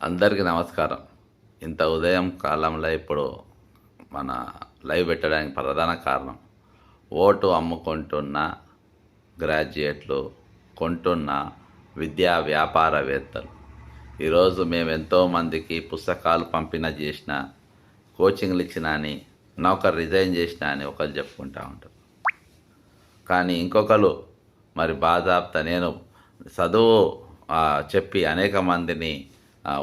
అందరికీ నమస్కారం. ఇంత ఉదయం కాలంలో ఇప్పుడు మన లైవ్ పెట్టడానికి ప్రధాన కారణం ఓటు అమ్ముకుంటున్న గ్రాడ్యుయేట్లు కొంటున్న విద్యా వ్యాపారవేత్తలు. ఈరోజు మేము ఎంతోమందికి పుస్తకాలు పంపిన చేసిన కోచింగ్లు ఇచ్చిన అని నౌకరు రిజైన్ చేసిన అని ఒకరు చెప్పుకుంటా ఉంటారు. కానీ ఇంకొకరు మరి బాధాప్త నేను చదువు చెప్పి అనేక మందిని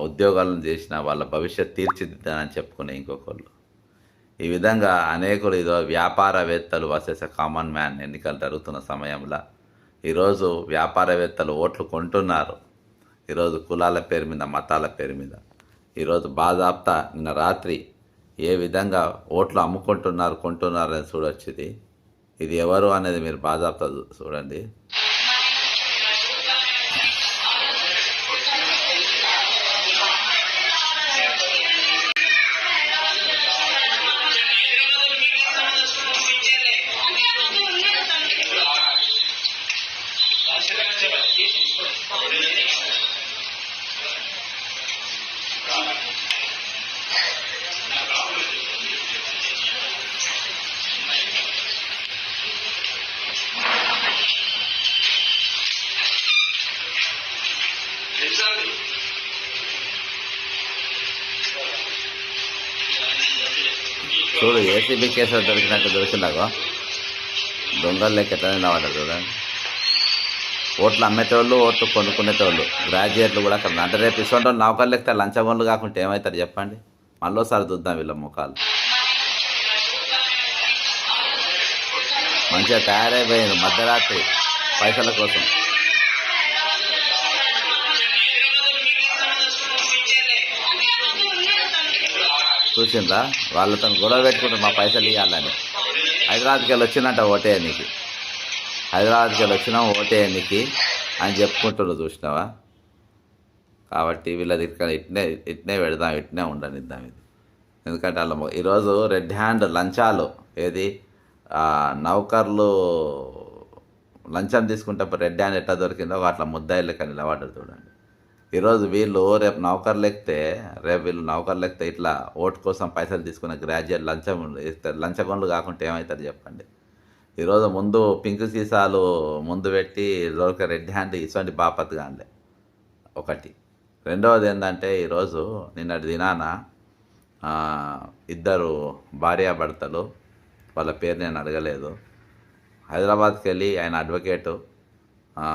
ఉద్యోగాలను చేసిన వాళ్ళ భవిష్యత్ తీర్చిదిద్దానని చెప్పుకునే ఇంకొకళ్ళు. ఈ విధంగా అనేకులు ఇదో వ్యాపారవేత్తలు వసేస కామన్ మ్యాన్ ఎన్నికలు జరుగుతున్న సమయంలో ఈరోజు వ్యాపారవేత్తలు ఓట్లు కొంటున్నారు. ఈరోజు కులాల పేరు మీద మతాల పేరు మీద. ఈరోజు బాధాప్తా నిన్న రాత్రి ఏ విధంగా ఓట్లు అమ్ముకుంటున్నారు కొంటున్నారు అని చూడొచ్చింది. ఇది ఎవరు అనేది మీరు బాధాప్త చూడండి. చూడు ఏసీబీ కేసులో దొరికినట్టు దొరికిందాగో దొంగలు లెక్క ఎట్లా నిలబడ్డారు చూడండి. ఓట్లు అమ్మేటోళ్ళు ఓట్లు కొనుక్కునేటోళ్ళు. గ్రాడ్యుయేట్లు కూడా అక్కడ అంటే రేపు ఇటువంటి నౌకర్లు లెక్క లంచగొండ్లు కాకుంటే ఏమవుతారు చెప్పండి? మళ్ళీసారి చూద్దాం వీళ్ళ ముఖాలు. మంచిగా తయారైపోయింది మధ్యరాత్రి పైసల కోసం. చూసిందా వాళ్ళతో గొడవ పెట్టుకుంటారు మా పైసలు ఇవ్వాలని హైదరాబాద్కి వెళ్ళి వచ్చిందంట ఓటే నీకు. హైదరాబాద్కి వెళ్ళి వచ్చినాం ఓటేయనికి అని చెప్పుకుంటున్నారు చూసినావా? కాబట్టి వీళ్ళది ఇక్కడ ఇట్నే ఇట్నే పెడదాం ఇట్నే ఉండనిద్దాం ఇది. ఎందుకంటే వాళ్ళ ఈరోజు రెడ్ హ్యాండ్ లంచాలు ఏది? నౌకర్లు లంచం తీసుకుంటే రెడ్ హ్యాండ్ ఎట్లా దొరికిందో అట్లా ముద్దాయిలు లెక్క నిలబడ్డారు చూడండి. ఈరోజు వీళ్ళు రేపు నౌకర్లు ఎక్కితే రేపు వీళ్ళు నౌకర్లు ఎక్కితే ఇట్లా ఓటు కోసం పైసలు తీసుకున్న గ్రాడ్యుయేట్ లంచం ఇస్తారు లంచగొండ్లు కాకుండా ఏమవుతారు చెప్పండి? ఈరోజు ముందు పింక్ సీసాలు ముందు పెట్టి దొరక రెడ్ హ్యాండ్ ఇటువంటి బాపత్గాండ్లే ఒకటి. రెండవది ఏంటంటే ఈరోజు నిన్నటి దినాన ఇద్దరు భార్యాభర్తలు వాళ్ళ పేరు నేను అడగలేదు. హైదరాబాద్కి వెళ్ళి ఆయన అడ్వకేటు ఆ,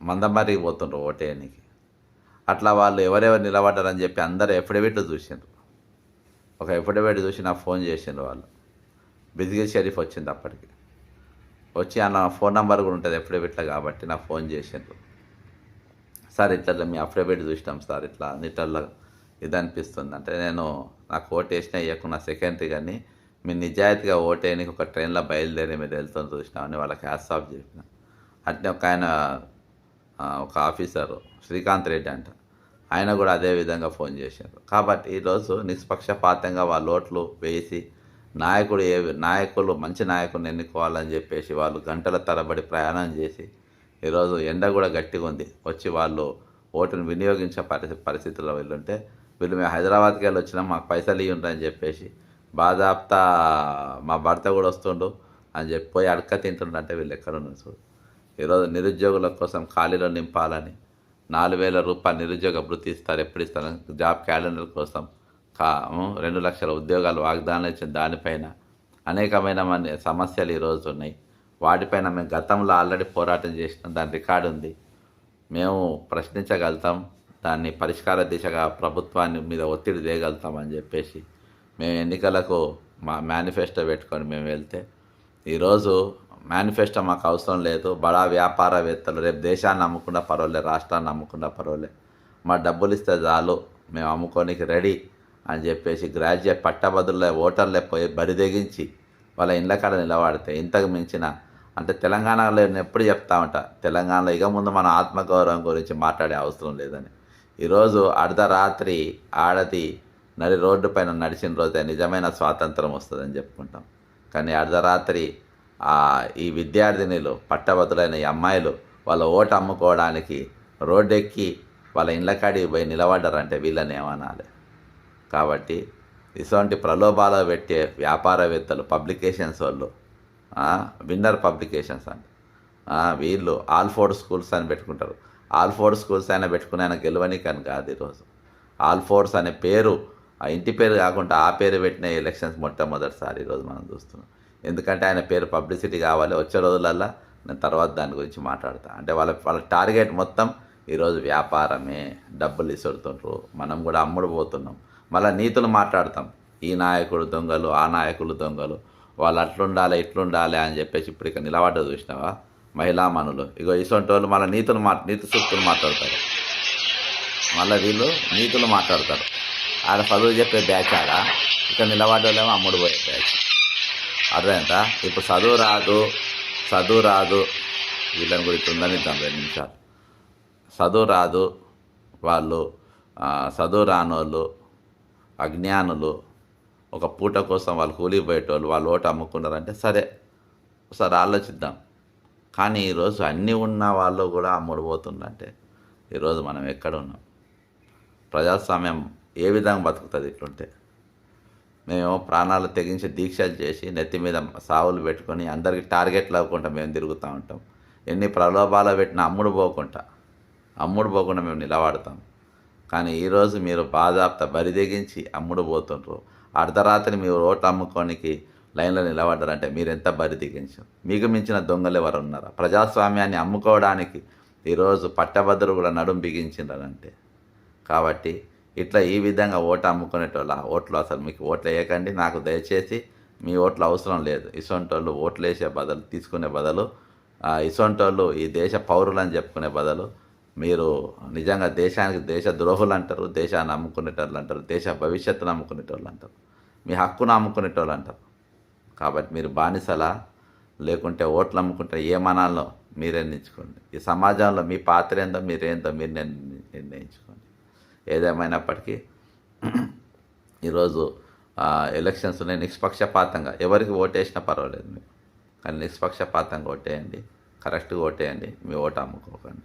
మందమరికి పోతుండ్రు ఓటేయనికి. అట్లా వాళ్ళు ఎవరెవరు నిలబడ్డారని చెప్పి అందరూ ఎఫిడవిట్లు చూసిండ్రు. ఒక ఎఫిడవిట్ చూసి నాకు ఫోన్ చేసిండ్రు వాళ్ళు. బిజిగల్ షరీఫ్ వచ్చింది అప్పటికి. వచ్చి నా ఫోన్ నెంబర్ కూడా ఉంటుంది అఫిడవిట్లో కాబట్టి నాకు ఫోన్ చేసిండ్రు. సార్ ఇట్లా మీ అఫిడవిట్ చూసినాం సార్ ఇట్లా ఇట్లా ఇది అనిపిస్తుంది. అంటే నేను నాకు ఓటు వేసినా ఇవ్వకున్న సెకండరీ కానీ మీ నిజాయితీగా ఓటేయనికి ఒక ట్రైన్లో బయలుదేరి మీరు వెళ్తుంది చూసినామని వాళ్ళకి హ్యాస్ ఆఫ్ చెప్పిన. అంటే ఒక ఆయన ఒక ఆఫీసరు శ్రీకాంత్ రెడ్డి అంట. ఆయన కూడా అదే విధంగా ఫోన్ చేశారు కాబట్టి ఈరోజు నిష్పక్షపాతంగా వాళ్ళ ఓట్లు వేసి నాయకుడు ఏ నాయకులు మంచి నాయకుడిని ఎన్నుకోవాలని చెప్పేసి వాళ్ళు గంటల తరబడి ప్రయాణం చేసి ఈరోజు ఎండ కూడా గట్టిగా ఉంది. వచ్చి వాళ్ళు ఓటును వినియోగించే పరిస్థి పరిస్థితుల్లో వెళ్ళుంటే వీళ్ళు మేము హైదరాబాద్కి వెళ్ళి వచ్చినాం మాకు పైసలు ఇవ్వండి అని చెప్పేసి బాధాప్తా మా భర్త కూడా వస్తుండు అని చెప్పి పోయి అడక తింటుండంటే వీళ్ళు ఎక్కడ ఉన్నారు చూడు. ఈరోజు నిరుద్యోగుల కోసం ఖాళీలో నింపాలని నాలుగు వేల రూపాయలు నిరుద్యోగ వృత్తి ఇస్తారు ఎప్పుడు ఇస్తారు? జాబ్ క్యాలెండర్ కోసం రెండు లక్షల ఉద్యోగాలు వాగ్దానం ఇచ్చిన దానిపైన అనేకమైన మన సమస్యలు ఈరోజు ఉన్నాయి. వాటిపైన మేము గతంలో ఆల్రెడీ పోరాటం చేసిన దాని రికార్డు ఉంది. మేము ప్రశ్నించగలుగుతాం. దాన్ని పరిష్కార దిశగా ప్రభుత్వాన్ని మీద ఒత్తిడి చేయగలుగుతామని చెప్పేసి మేము ఎన్నికలకు మా మేనిఫెస్టో పెట్టుకొని మేము వెళ్తే ఈరోజు మేనిఫెస్టో మాకు అవసరం లేదు. బడా వ్యాపారవేత్తలు రేపు దేశాన్ని అమ్ముకుండా పర్వాలే రాష్ట్రాన్ని అమ్ముకుండా పర్వాలే. మా డబ్బులు ఇస్తే చాలు. మేము అమ్ముకోనికి రెడీ. అని చెప్పేసి గ్రాడ్యుయేట్ పట్టభద్రుల ఓటర్లే పోయి బరిదెగించి వాళ్ళ ఇండ్ల కాడ నిలబడితే ఇంతకు మించిన అంటే తెలంగాణలో నేను ఎప్పుడు చెప్తా ఉంటా తెలంగాణలో ఇక ముందు మన ఆత్మగౌరవం గురించి మాట్లాడే అవసరం లేదని. ఈరోజు అర్ధరాత్రి ఆడది నడి రోడ్డు పైన నడిచిన రోజే నిజమైన స్వాతంత్రం వస్తుందని చెప్పుకుంటాం. కానీ అర్ధరాత్రి ఈ విద్యార్థినిలు పట్టభద్రులైన ఈ అమ్మాయిలు వాళ్ళ ఓటు అమ్ముకోవడానికి రోడ్డెక్కి వాళ్ళ ఇండ్ల కాడికి పోయి నిలబడ్డారంటే వీళ్ళని ఏమనాలి? కాబట్టి ఇటువంటి ప్రలోభాలు పెట్టే వ్యాపారవేత్తలు పబ్లికేషన్స్ వాళ్ళు విన్నర్ పబ్లికేషన్స్ అండి. వీళ్ళు ఆల్ఫోర్డ్ స్కూల్స్ అని పెట్టుకుంటారు. ఆల్ఫోర్డ్ స్కూల్స్ అయినా పెట్టుకుని ఆయన గెలవనికి అని కాదు ఈరోజు. ఆల్ఫోర్డ్స్ అనే పేరు ఆ ఇంటి పేరు కాకుండా ఆ పేరు పెట్టిన ఎలక్షన్స్ మొట్టమొదటిసారి ఈరోజు మనం చూస్తున్నాం. ఎందుకంటే ఆయన పేరు పబ్లిసిటీ కావాలి. వచ్చే రోజులల్లా నేను తర్వాత దాని గురించి మాట్లాడతా. అంటే వాళ్ళ వాళ్ళ టార్గెట్ మొత్తం ఈరోజు వ్యాపారమే. డబ్బులు ఇసుడుతుండ్రు. మనం కూడా అమ్ముడు పోతున్నాం. మళ్ళీ నీతులు మాట్లాడతాం. ఈ నాయకుడు దొంగలు ఆ నాయకులు దొంగలు. వాళ్ళు అట్లుండాలి ఇట్లుండాలి అని చెప్పేసి ఇప్పుడు ఇక నిలబడ్డ చూసినావా? మహిళా మనులు. ఇగో ఇసొంటి వాళ్ళు మళ్ళీ నీతులు మా నీతి సూక్తులు మాట్లాడతారు. మళ్ళీ వీళ్ళు నీతులు మాట్లాడతారు. ఆడ చదువు చెప్పే బ్యాచ్ ఆడ. ఇక నిలబడ్డలేమో అమ్ముడు పోయే బ్యాచ్. అర్థమైందా? ఇప్పుడు చదువు రాదు చదువు రాదు. వీళ్ళని గురించి ఉందని రెండు నిమిషాలు. చదువు రాదు వాళ్ళు చదువు రానోళ్ళు అజ్ఞానులు ఒక పూట కోసం వాళ్ళు కూలిపోయేటోళ్ళు వాళ్ళు ఓటు అమ్ముకున్నారంటే సరే ఒకసారి ఆలోచిద్దాం. కానీ ఈరోజు అన్నీ ఉన్న వాళ్ళు కూడా అమ్ముడుపోతుందంటే ఈరోజు మనం ఎక్కడ ఉన్నాం? ప్రజాస్వామ్యం ఏ విధంగా బతుకుతుంది ఇట్లుంటే? మేము ప్రాణాలు తెగించి దీక్షలు చేసి నెత్తి మీద సావులు పెట్టుకొని అందరికి టార్గెట్లు అవ్వకుండా మేము తిరుగుతూ ఉంటాం. ఎన్ని ప్రలోభాలు పెట్టినా అమ్ముడు పోకుండా అమ్ముడు పోకుండా మేము నిలబడతాం. కానీ ఈరోజు మీరు బాధాప్త బరి అమ్ముడుపోతుండ్రు అమ్ముడు పోతుండ్రు. అర్ధరాత్రి మీరు ఓట్లు అమ్ముకోనికి లైన్లో నిలబడ్డారంటే మీరు ఎంత బరి మీకు మించిన దొంగలు ఎవరు ఉన్నారా? ప్రజాస్వామ్యాన్ని అమ్ముకోవడానికి ఈరోజు పట్టభద్రులు కూడా నడుం బిగించిండ్రంటే కాబట్టి ఇట్లా ఈ విధంగా ఓటు అమ్ముకునేటోళ్ళ ఓట్లు అసలు మీకు ఓట్లు వేయకండి నాకు దయచేసి మీ ఓట్లు అవసరం లేదు. ఇసొంటోళ్ళు ఓట్లు వేసే బదులు తీసుకునే బదులు ఇసొంటోళ్ళు ఈ దేశ పౌరులు అని చెప్పుకునే బదులు మీరు నిజంగా దేశానికి దేశ ద్రోహులు అంటారు దేశాన్ని అమ్ముకునేటోళ్ళు అంటారు దేశ భవిష్యత్తును అమ్ముకునేటోళ్ళు అంటారు. మీ హక్కును అమ్ముకునేటోళ్ళు అంటారు. కాబట్టి మీరు బానిసలా లేకుంటే ఓట్లు అమ్ముకుంటే ఏమనాలో మీరే నిర్ణయించుకోండి. ఈ సమాజంలో మీ పాత్ర ఏందో మీరేందో మీరు నిర్ణయించుకోండి. ఏదేమైనప్పటికీ ఈరోజు ఎలక్షన్స్ ఉన్నాయి నిష్పక్షపాతంగా. ఎవరికి ఓటేసినా పర్వాలేదు మీరు కానీ నిష్పక్షపాతంగా ఓటేయండి. కరెక్ట్గా ఓటేయండి. మీ ఓటు అమ్ముకోకండి.